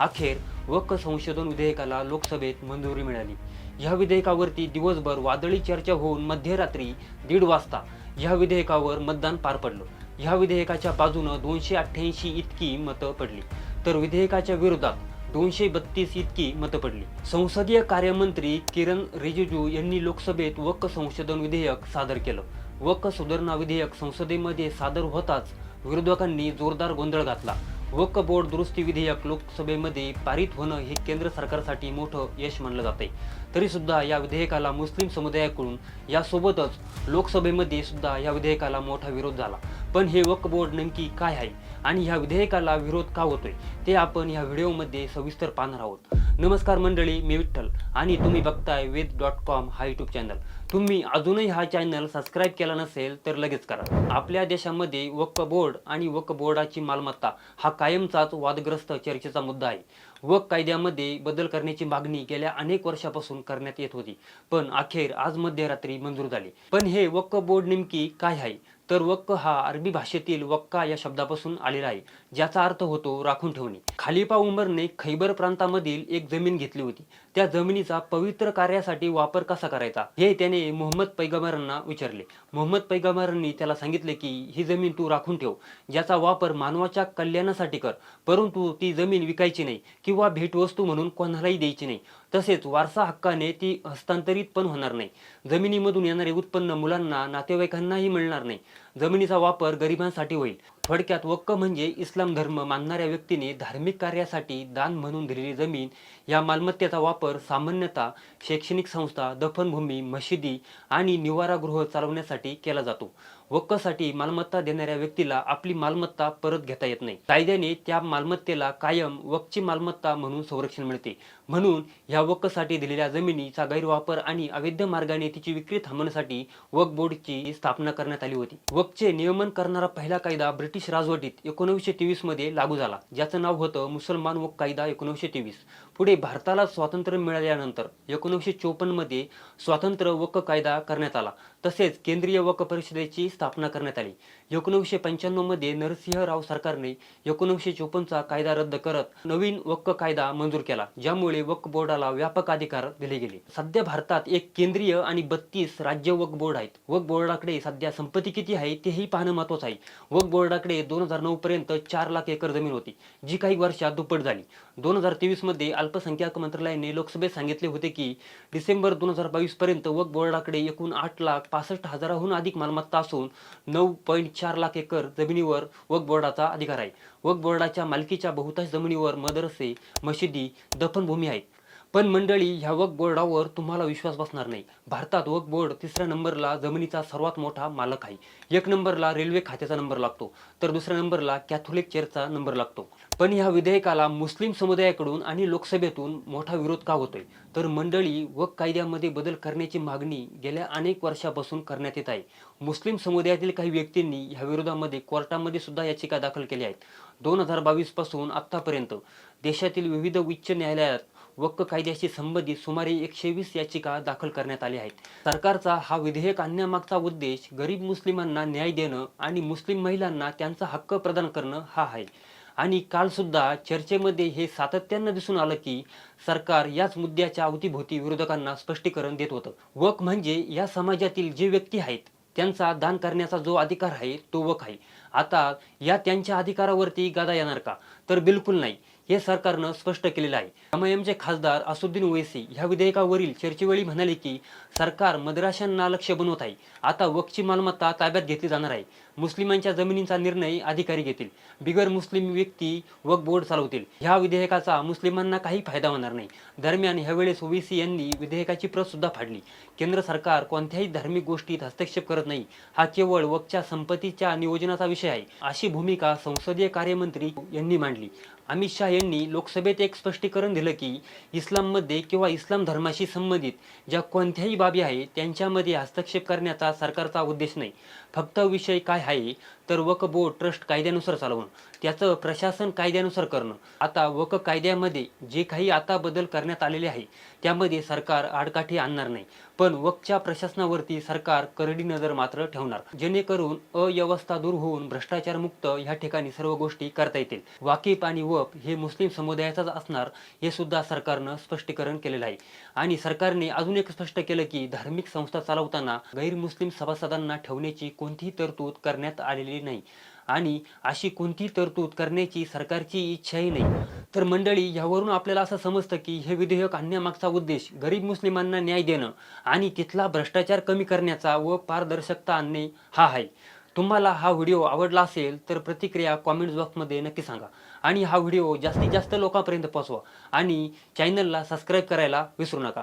अखेर वक्क संशोधन विधेयकाला लोकसभेत मंजुरी मिळाली. या विधेयकावरती दिवसभर वादळी चर्चा होऊन मध्यरात्री दीड वाजता या विधेयकावर मतदान पार पडलं. ह्या विधेयकाच्या बाजूनं दोनशे अठ्ठ्याऐंशी इतकी मतं पडली. तर विधेयकाच्या विरोधात दोनशे बत्तीस इतकी मतं पडली. संसदीय कार्यमंत्री किरण रिजिजू यांनी लोकसभेत वक्क संशोधन विधेयक सादर केलं. वक्क सुधारणा विधेयक संसदेमध्ये सादर होताच विरोधकांनी जोरदार गोंधळ घातला. वक्फ बोर्ड दुरुस्ती विधेयक लोकसभेमध्ये पारित होणं हे केंद्र सरकारसाठी मोठं यश मानलं जाते तरीसुद्धा या विधेयकाला मुस्लिम समुदायाकडून यासोबतच लोकसभेमध्ये सुद्धा या विधेयकाला मोठा विरोध झाला. पण हे वक्फ बोर्ड नेमकी काय आहे आणि ह्या विधेयकाला विरोध का होतोय ते आपण या व्हिडिओमध्ये सविस्तर पाहणार आहोत. नमस्कार मंडळी मी विठ्ठल आणि तुम्ही बघताय वेद डॉट कॉम हा युट्यूब चॅनल. तुम्ही अजूनही हा चॅनल सबस्क्राईब केला नसेल तर लगेच करा. आपल्या देशामध्ये वक्फ बोर्ड आणि वक्फ बोर्डाची मालमत्ता हा कायमचाच वादग्रस्त चर्चेचा मुद्दा आहे. वक कायद्यामध्ये बदल करण्याची मागणी गेल्या अनेक वर्षापासून करण्यात येत होती. पण अखेर आज मध्यरात्री मंजूर झाली. पण हे वक्फ बोर्ड नेमकी काय आहे? तर वक्क हा अरबी भाषेतील वक्का या शब्दापासून आलेला आहे ज्याचा अर्थ होतो राखून ठेवणे. खालिफा उमरने खैबर प्रांतामधील एक जमीन घेतली होती. त्या जमिनीचा पवित्र कार्यासाठी वापर कसा करायचा? हे त्याने मोहम्मद पैगंबरांना विचारले. मोहम्मद पैगंबरांनी त्याला सांगितले की ही जमीन तू राखून ठेव. ज्याचा वापर मानवाच्या कल्याणासाठी कर. परंतु ती जमीन विकायची नाही किंवा भेटवस्तू म्हणून कोणालाही द्यायची नाही. तसेच वारसा हक्काने ती हस्तांतरित पण होणार नाही. जमिनीमधून येणारे उत्पन्न मुलांना नातेवाईकांनाही मिळणार नाही. जमिनीचा वापर गरिबांसाठी होईल. थोडक्यात वक्क म्हणजे इस्लाम धर्म मानणाऱ्या व्यक्तीने धार्मिक कार्यासाठी दान म्हणून दिलेली जमीन या मालमत्तेचा वापर सामान्यतः शैक्षणिक संस्था दफनभूमी मशिदी आणि निवारागृह चालवण्यासाठी केला जातो. वक्कसाठी मालमत्ता देणाऱ्या व्यक्तीला आपली मालमत्ता परत घेता येत नाही. कायद्याने त्या मालमत्तेला कायम वक्ची मालमत्ता म्हणून संरक्षण मिळते. म्हणून या वक्कसाठी दिलेल्या जमिनीचा गैरवापर आणि अवैध मार्गाने तिची विक्री थांबवण्यासाठी वक बोर्डची स्थापना करण्यात आली होती. वकचे नियमन करणारा पहिला कायदा ब्रिटिश राजवटीत एकोणीसशे तेवीसमध्ये लागू झाला. ज्याचं नाव होतं मुसलमान वक कायदा एकोणीसशे तेवीस. पुढे भारताला स्वातंत्र्य मिळाल्यानंतर एकोणीसशे चोपन्नमध्ये स्वातंत्र्य वक कायदा करण्यात आला. तसेच केंद्रीय वक्फ परिषदेची स्थापना करण्यात आली. एकोणीसशे पंच्याण्णवमध्ये नरसिंहराव सरकारने एकोणीसशे चोपन्नचा कायदा रद्द करत नवीन वक्क कायदा मंजूर केला ज्यामुळे वक्क बोर्डाला व्यापक अधिकार दिले गेले. सध्या भारतात एक केंद्रीय आणि बत्तीस राज्य वक बोर्ड आहेत. वक बोर्डाकडे सध्या संपत्ती किती आहे तेही पाहणं महत्वाचं आहे. वक बोर्डाकडे दोन हजार नऊ पर्यंत चार लाख एकर जमीन होती जी काही वर्षात दुप्पट झाली. दोन हजार तेवीसमध्ये अल्पसंख्याक मंत्रालयाने लोकसभेत सांगितले होते की डिसेंबर दोन हजार बावीस पर्यंत वक्फ बोर्डाकडे एकूण आठ लाख पासष्ट हजाराहून अधिक मालमत्ता असून नऊ पॉईंट चार लाख एकर जमिनीवर वक्फ बोर्डाचा अधिकार आहे. वक्फ बोर्डाच्या मालकीच्या बहुतांश जमिनीवर मदरसे मशिदी दफनभूमी आहेत. पण मंडळी ह्या वक बोर्डावर तुम्हाला विश्वास बसणार नाही. भारतात वक बोर्ड तिसऱ्या नंबरला जमिनीचा सर्वात मोठा मालक आहे. एक नंबरला रेल्वे खात्याचा नंबर लागतो तर दुसऱ्या नंबरला कॅथोलिक चर्चचा नंबर लागतो. पण ह्या विधेयकाला मुस्लिम समुदायाकडून आणि लोकसभेतून मोठा विरोध का होतोय? तर मंडळी वक कायद्यामध्ये बदल करण्याची मागणी गेल्या अनेक वर्षापासून करण्यात येत आहे. मुस्लिम समुदायातील काही व्यक्तींनी ह्या विरोधामध्ये कोर्टामध्ये सुद्धा याचिका दाखल केल्या आहेत. दोन हजार बावीसपासून आतापर्यंत देशातील विविध उच्च न्यायालयात वक्क कायद्याशी संबंधित सुमारे एकशे वीस याचिका दाखल करण्यात आल्या आहेत. सरकारचा हा विधेयक आणण्यामागचा उद्देश गरीब मुस्लिमांना न्याय देणं आणि मुस्लिम महिलांना त्यांचा हक्क प्रदान करणं हा आहे. आणि कालसुद्धा चर्चेमध्ये हे सातत्यानं दिसून आलं की सरकार याच मुद्द्याच्या अवतीभोवती विरोधकांना स्पष्टीकरण देत होतं. वक म्हणजे या समाजातील जे व्यक्ती आहेत त्यांचा दान करण्याचा जो अधिकार आहे तो वक आहे. आता या त्यांच्या अधिकारावरती गादा येणार का? तर बिलकुल नाही. हे सरकारनं स्पष्ट केलेलं आहे. एमआयएमचे खासदार असुद्दीन ओवेसी ह्या विधेयकावरील चर्चेवेळी म्हणाले की सरकार मद्राशांना लक्ष बनवत आहे. आता वक्ची मालमत्ता ताब्यात घेतली जाणार आहे. मुस्लिमांच्या जमिनींचा निर्णय अधिकारी घेतील. बिगर मुस्लिम व्यक्ती वक्फ बोर्ड चालवतील. ह्या विधेयकाचा मुस्लिमांना काही फायदा होणार नाही. दरम्यान ह्यावेळेस ओवेसी यांनी विधेयकाची प्रतसुद्धा फाडली. केंद्र सरकार कोणत्याही धार्मिक गोष्टीत हस्तक्षेप करत नाही. हा केवळ वक्फच्या संपत्तीच्या नियोजनाचा विषय आहे अशी भूमिका संसदीय कार्यमंत्री यांनी मांडली. अमित शाह यांनी लोकसभेत एक स्पष्टीकरण दिलं की इस्लाममध्ये किंवा इस्लाम धर्माशी संबंधित ज्या कोणत्याही बाबी आहेत त्यांच्यामध्ये हस्तक्षेप करण्याचा सरकारचा उद्देश नाही. फक्त विषय काय आहे? तर वक बोर्ड ट्रस्ट कायद्यानुसार चालवणं. त्याचं प्रशासन कायद्यानुसार करणं. आता वक कायद्यामध्ये जे काही आता बदल करण्यात आलेले आहे त्यामध्ये सरकार आडकाठी आणणार नाही. पण वकच्या प्रशासनावरती सरकार करडी नजर मात्र ठेवणार. जेणेकरून अव्यवस्था दूर होऊन भ्रष्टाचार मुक्त ह्या ठिकाणी सर्व गोष्टी करता येतील. वाकिफ आणि वप हे मुस्लिम समुदायाचाच असणार हे सुद्धा सरकारनं स्पष्टीकरण केलेलं आहे. आणि सरकारने अजून एक स्पष्ट केलं की धार्मिक संस्था चालवताना गैरमुस्लिम सभासदांना ठेवण्याची कोणतीही तरतूद करण्यात आलेली नाही. आणि अशी कोणतीही तरतूद करण्याची सरकारची इच्छाही नाही. तर मंडळी यावरून आपल्याला असं समजतं की हे विधेयक आणण्यामागचा उद्देश गरीब मुस्लिमांना न्याय देणं आणि तिथला भ्रष्टाचार कमी करण्याचा व पारदर्शकता आणणे हा आहे. तुम्हाला हा व्हिडिओ आवडला असेल तर प्रतिक्रिया कॉमेंट्स बॉक्समध्ये नक्की सांगा आणि हा व्हिडिओ जास्तीत जास्त लोकांपर्यंत पोहोचवा आणि चॅनलला सबस्क्राईब करायला विसरू नका.